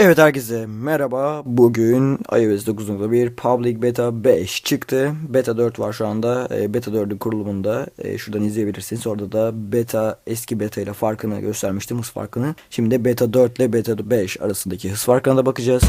Evet herkese merhaba. Bugün iOS 9.1 Public Beta 5 çıktı. Beta 4 var şu anda. E, Beta 4'ün kurulumunda. E, şuradan izleyebilirsiniz. Orada da beta eski beta ile farkını göstermiştim. Hız farkını. Şimdi Beta 4 ile Beta 5 arasındaki hız farkına da bakacağız.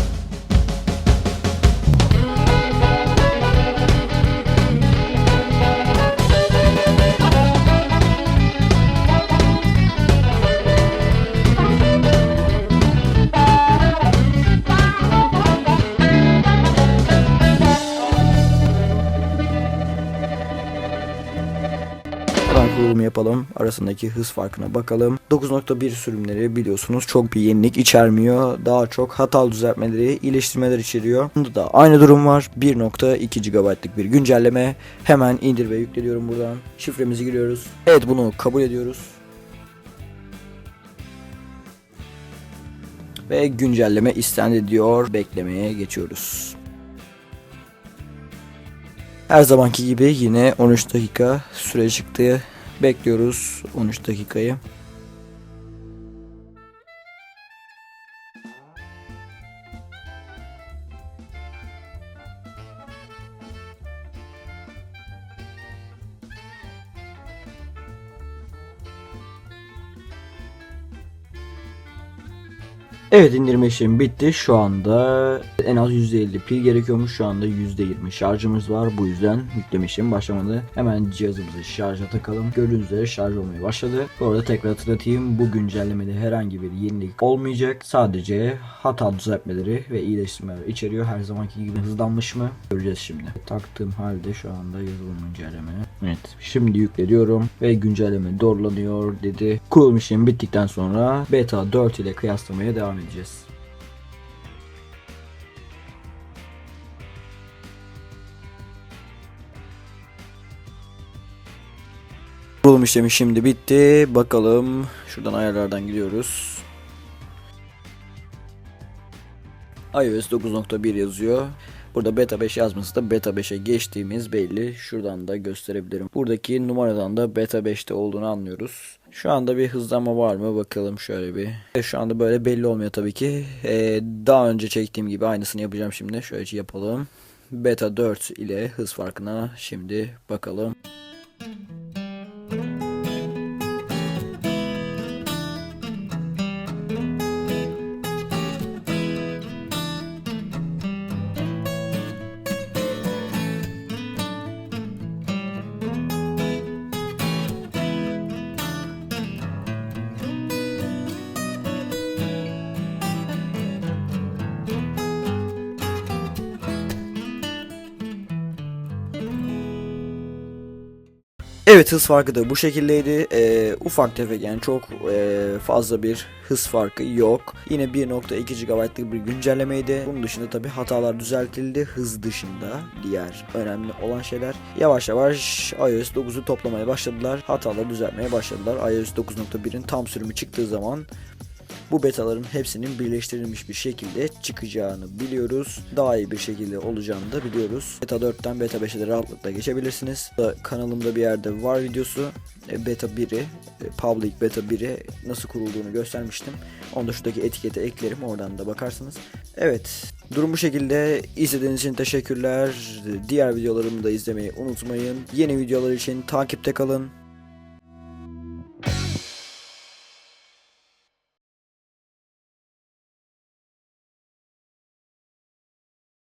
Kurulumu yapalım. Arasındaki hız farkına bakalım. 9.1 sürümleri biliyorsunuz çok bir yenilik içermiyor. Daha çok hatalı düzeltmeleri, iyileştirmeler içeriyor. Bunda da aynı durum var. 1.2 GB'lık bir güncelleme. Hemen indir ve yükle diyorum buradan. Şifremizi giriyoruz. Evet bunu kabul ediyoruz. Ve güncelleme istendi diyor. Beklemeye geçiyoruz. Her zamanki gibi yine 13 dakika süre çıktı. Bekliyoruz 13 dakikayı. Evet indirme işlemi bitti. Şu anda en az %50 pil gerekiyormuş. Şu anda %20 şarjımız var. Bu yüzden yükleme işlemi başlamadı. Hemen cihazımızı şarja takalım. Gördüğünüz üzere şarj olmaya başladı. Bu arada tekrar hatırlatayım. Bu güncellemede herhangi bir yenilik olmayacak. Sadece hata düzeltmeleri ve iyileştirmeler içeriyor. Her zamanki gibi hızlanmış mı? Göreceğiz şimdi. Taktığım halde şu anda yazılım güncelleme. Evet. Şimdi yükle diyorum ve güncelleme doğrulanıyor dedi. Kurulum işlemi bittikten sonra beta 4 ile kıyaslamaya devam edeceğiz. Kurulum işlemi şimdi bitti. Bakalım şuradan ayarlardan gidiyoruz. iOS 9.1 yazıyor. Burada beta 5 yazması da beta 5'e geçtiğimiz belli. Şuradan da gösterebilirim. Buradaki numaradan da beta 5'te olduğunu anlıyoruz. Şu anda bir hızlanma var mı bakalım şöyle bir. E, Şu anda böyle belli olmuyor tabii ki. Ee, daha önce çektiğim gibi aynısını yapacağım şimdi. Şöyle yapalım. Beta 4 ile hız farkına şimdi bakalım. Evet hız farkı da bu şekildeydi. Ee, ufak tefek yani çok e, fazla bir hız farkı yok. Yine 1.2 GB'lık bir güncellemeydi. Bunun dışında tabi hatalar düzeltildi. Hız dışında diğer önemli olan şeyler. Yavaş yavaş iOS 9'u toplamaya başladılar. Hataları düzeltmeye başladılar. iOS 9.1'in tam sürümü çıktığı zaman bu betaların hepsinin birleştirilmiş bir şekilde çıkacağını biliyoruz. Daha iyi bir şekilde olacağını da biliyoruz. Beta 4'ten Beta 5'e de rahatlıkla geçebilirsiniz. Da Kanalımda bir yerde var videosu. E, Beta 1'i, e, Public Beta 1'i nasıl kurulduğunu göstermiştim. Onu da şuradaki etikete eklerim. Oradan da bakarsınız. Evet. Durum bu şekilde. İzlediğiniz için teşekkürler. Diğer videolarımı da izlemeyi unutmayın. Yeni videolar için takipte kalın.